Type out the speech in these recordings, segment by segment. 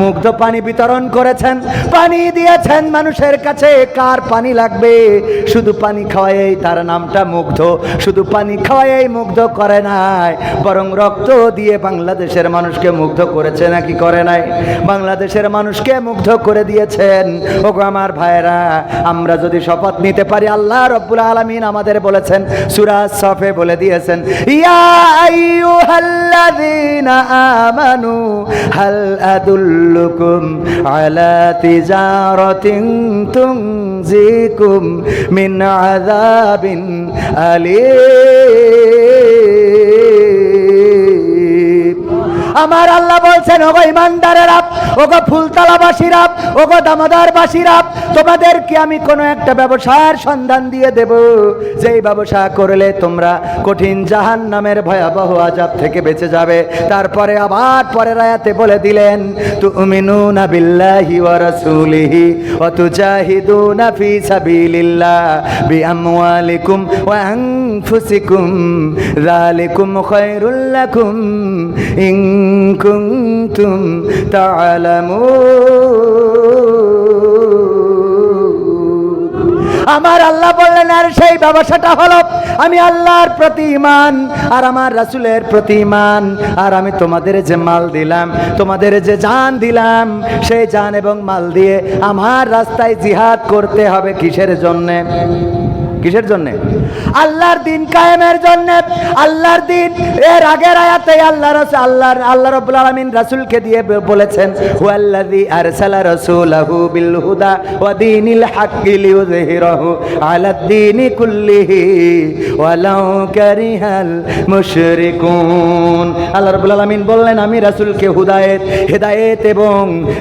মুগ্ধ পানি বিতরণ করেছেন, পানি দিয়েছেন মানুষের কাছে, কার পানি লাগবে? শুধু পানি খাওয়াই তার নামটা মুগ্ধ, শুধু পানি খাওয়াই মুগ্ধ করে নাই, বরং রক্ত দিয়ে বাংলাদেশের মানুষকে মুগ্ধ করেছে নাকি করে নাই? বাংলাদেশের মানুষকে মুগ্ধ করে দিয়েছেন। ওগো আমার ভাইরা আমরা যদি শপথ নিতে পারি, আল্লাহ রব্বুল আলামিন আমাদের বলেছেন সুরাজ সফে বলে দিয়েছেন, ইয়া আইয়ুহাল্লাযীনা আমানু, হাল আদুল্লুকুম আলা তিজারাতিন তুনজিকুম মিন আযাবিন আলীম। আমার আল্লাহ বলছেন, ওগো ইমানদারেরা, ওগো ফুলতলাবাসীরা, ওগো দামোদরবাসীরা, তোমাদেরকে আমি কোনো একটা ব্যবসার সন্ধান দিয়ে দেব। যেই ব্যবসা করলে তোমরা কঠিন জাহান নামের ভয়াবহ আজাব থেকে বেঁচে যাবে। তারপরে আবার পরের আয়াতে বলে দিলেন, তুমিনুনা বিল্লাহি ওয়া রাসূলিহি ওয়া তুজাহিদুনা ফি সাবিলিল্লাহ বিআমওয়ালিকুম ওয়া আনফুসিকুম যালিকুম খায়রুল লাকুম ইন কুনতুম তা'লামুন আমার আল্লাহ বললেন, আর সেই ব্যবসাটা হলো, আমি আল্লাহর প্রতি ইমান আর আমার রাসূলের প্রতি ইমান আর আমি তোমাদের যে মাল দিলাম, তোমাদের যে জান দিলাম, সেই জান এবং মাল দিয়ে আমার রাস্তায় জিহাদ করতে হবে কিসের জন্যে? কিসের জন্য? আল্লাহর দিন কায়েমের জন্য। আল্লাহর দিন, এর আগের আয়াতে আল্লাহ রাসূল আল্লাহর আল্লাহ রাব্বুল আলামিন রাসূলকে দিয়ে বলেছেন, হুয়াল্লাযী আরসালা রাসূলাহু বিল হুদা ওয়া দীনিল হাক্কি লিইয়ুযহিরাহু আলাদ দীনি কুল্লিহি ওয়ালাউ কারিহাল মুশরিকুন। আল্লাহ রাব্বুল আলামিন বললেন, আমি রাসূলকে হুদায়েত, হেদায়েত এবং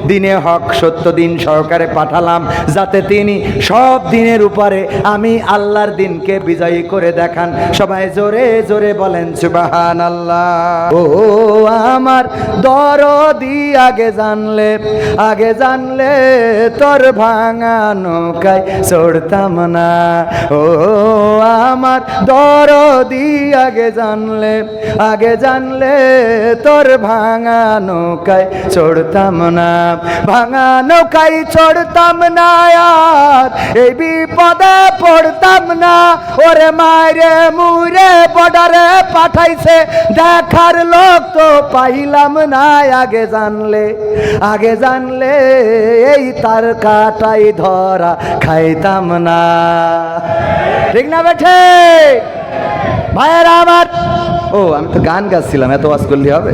দিনে হক সত্য দিন সহকারে পাঠালাম, যাতে তিনি সব দিনের উপরে আমি আল্লাহর দিনকে বিজয়ী করে দেখান। সবাই জোরে জোরে বলেন সুবাহান আল্লাহ ও আমার দরদি, আগে জানলে আগে জানলে তোর ভাঙা নৌকায় চড়তাম না। ও আমার দরদি, আগে জানলে আগে জানলে তোর ভাঙা নৌকায় চড়তাম না। ভাঙা নৌকায় চড়তাম না আর, এই বিপদে পড়তাম না ওরে মারে বর্ডারে পাঠাইছে। দেখার লোক তো পাইলাম না, আগে জানলে আগে জানলে এই তার কাটাই ধরা খাইতাম না। ঠিক না বেঠে? ভাইয়েরা আমার ও, আমি তো গান গাচ্ছিলাম, এত ওয়াজ করলে হবে?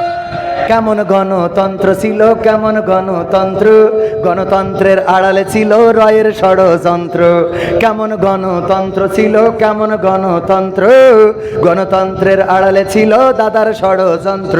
কেমন গণতন্ত্র ছিল, কেমন গণতন্ত্র? গণতন্ত্রের আড়ালে ছিল রয়ের ষড়যন্ত্র। কেমন গণতন্ত্র ছিল, কেমন গণতন্ত্র? গণতন্ত্রের আড়ালে ছিল দাদার ষড়যন্ত্র।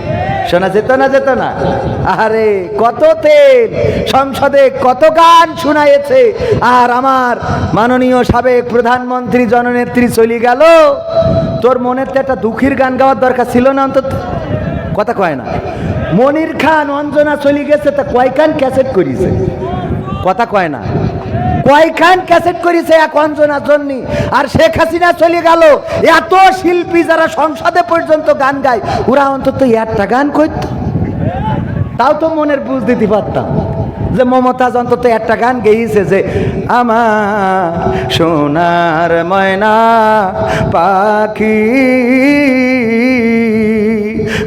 শোনা যেত না যেত না। আরে, কত তেল, সংসদে কত গান শোনায়েছে আর আমার মাননীয় সাবেক প্রধানমন্ত্রী জননেত্রী চলে গেল। তোর মনের তো একটা দুঃখের গান গাওয়ার দরকার ছিল না অন্তত। কথা কয় না। মনির খান, অঞ্জনা চলে গেছে, তা কয় খান ক্যাসেট করিছে? কথা কয় না। কয়খান ক্যাসেট করেছে এক অঞ্জনার জন্য? আর শেখ হাসিনা চলে গেল। এত শিল্পী যারা সংসদে পর্যন্ত গান গায়, ওরা অন্তত একটা গান করত। তাও তো মনের বুঝ দিতে পারতাম যে মমতাজ অন্তত একটা গান গেয়েছে যে, আমার সোনার ময়না পাখি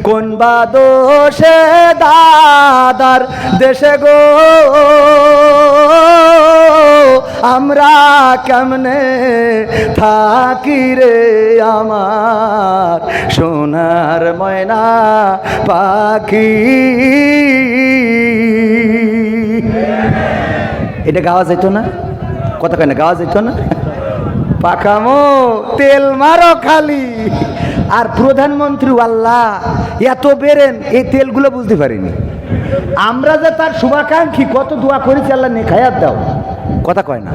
কোন বা দোষে দাদার দেশে গো? আমরা কেমনে থাকি রে আমার সোনার ময়না পাখি? এটা গাওয়া যেত না? কথা কেন গাওয়া যেত না? পাকামো তেল মারো খালি। আর প্রধানমন্ত্রী, আল্লাহ, এত বেরেন, এই তেলগুলো বুঝতে পারিনি। আমরা যে তার শুভাকাঙ্ক্ষী, কত দোয়া করেছি, আল্লাহ নেখায়াত দাও। কথা কয় না।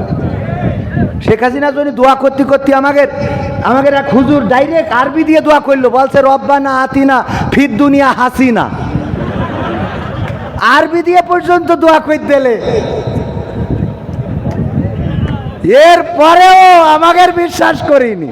শেখ হাসিনা যদি দোয়া করতে করতে আমাদের আমাদের এক হুজুর ডাইরেক্ট আরবি দিয়ে দোয়া করল, বলছে, রব্বানা আতিনা ফির দুনিয়া হাসিনা। আরবি দিয়ে পর্যন্ত দোয়া করে দিলে। এর পরেও আমাদের বিশ্বাস করিনি।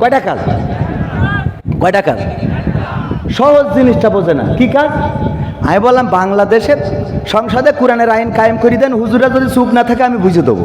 কয়টা কাজ কয়টা কাজ সহজ জিনিসটা বোঝে না। কি কাজ? আমি বললাম, বাংলাদেশের সংসদে কোরআনের আইন কায়েম করে দেন। হুজুরা যদি চুপ না থাকে, আমি বুঝে দেবো।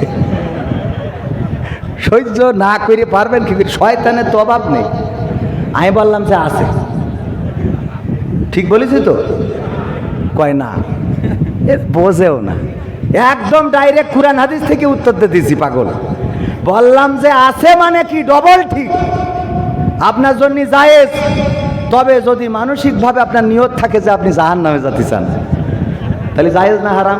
সহ্য না করে পারবেন কি? শয়তানের তো অভাব নেই। আমি বললাম যে আছে। ঠিক বলেছি তো? কয় না, এ বোঝেও না। একদম ডাইরেক্ট কুরআন হাদিস থেকে উত্তর দিয়ে দিছি পাগল। বললাম যে আছে মানে কি ডবল ঠিক? আপনার জন্য জায়েজ। তবে যদি মানসিকভাবে আপনার নিয়ত থাকে যে আপনি জাহান নামে যেতে চান, তাহলে জায়েজ না হারাম?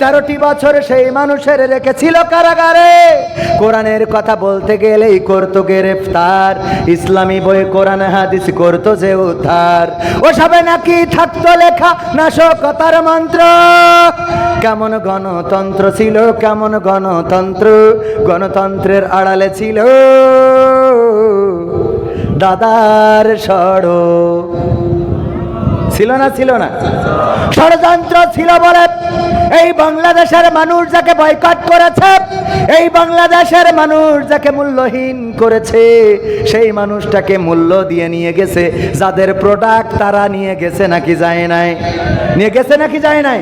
তেরোটি বছর সেই মানুষের রেখেছিল কারাগারে। কোরআনের কথা বলতে গেলেই করতো গ্রেফতার। ইসলামী বই, কোরআন, হাদিস করতো যে উদ্ধার। ওসবে নাকি থাকতো লেখা নাশকতার মন্ত্র। কেমন গণতন্ত্র ছিল, কেমন গণতন্ত্র? গণতন্ত্রের আড়ালে ছিল দাদার সড়ক ছিল না ছিল না। ষড়যন্ত্র ছিল বলে এই বাংলাদেশের মানুষ যাকে বয়কট করেছে, এই বাংলাদেশের মানুষ যাকে মূল্যহীন করেছে, সেই মানুষটাকে মূল্য দিয়ে নিয়ে গেছে। যাদের প্রোডাক্ট তারা নিয়ে গেছে নাকি যায় নাই? নিয়ে গেছে নাকি যায় নাই?